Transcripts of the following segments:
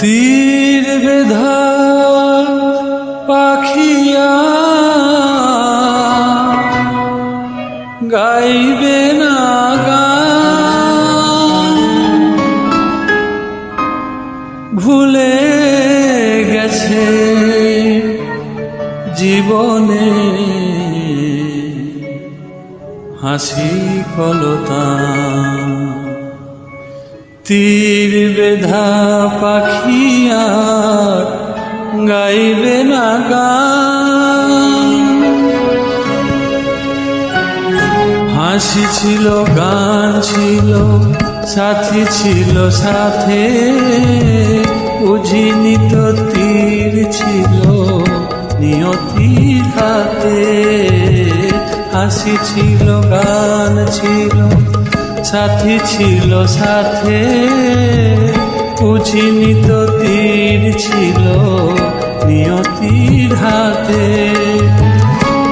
তীর বেধা পাখিয়া গাইবে না গান। ভুলে গেছে জীবনে হাসি কলতা। তীর বেধা পাখিয়া গাইবে না গান। হাসি ছিল, গান ছিল, সাথী ছিল সাথে। বুঝিনি তো তীর ছিল নিয়তি হাতে হাসি ছিল, গান ছিল সাথী ছিল সাথে বুঝিনি তো তীর ছিল নিয়তির হাতে।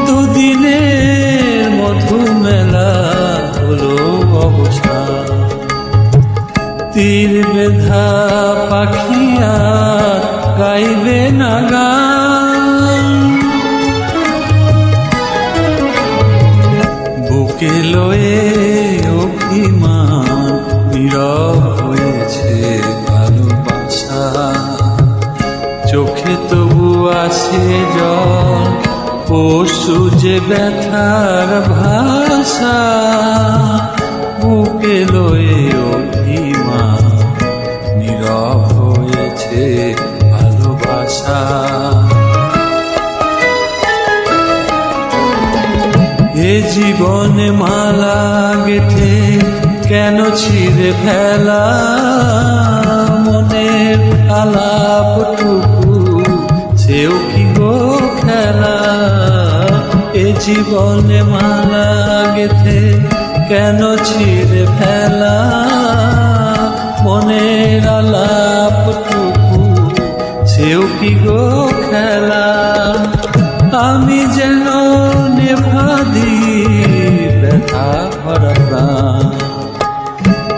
দুদিনের মধু মেলা হলো তীর বেধা পাখিয়া গাইবে না গান। বুকে লয়ে অভিমান নীরব হয়েছে ভালোবাসা চোখে তবু আসে জল পশু যে ব্যথার ভাষা। বুকে লয়ে অভিমান নীরব হয়েছে ভালোবাসা এ জীবনে মালা গেথে, কেন ছিঁড়ে ফেলা? মনের আলাপটুকু সেও কি গো খেলা? এ জীবনে মালা গেথে, কেন ছিঁড়ে ফেলা? মনের আলাপটুকু সেও কি গো খেলা? আমি যেন নেভাদি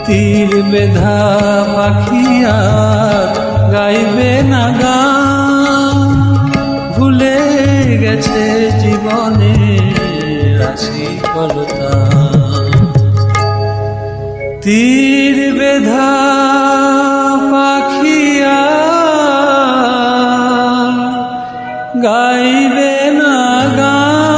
তীর বেধা পাখিয়া গাইবে না গান ভুলে গেছে জীবনে রাশি কলতা তীর বেধা পাখিয়া গাইবে না গান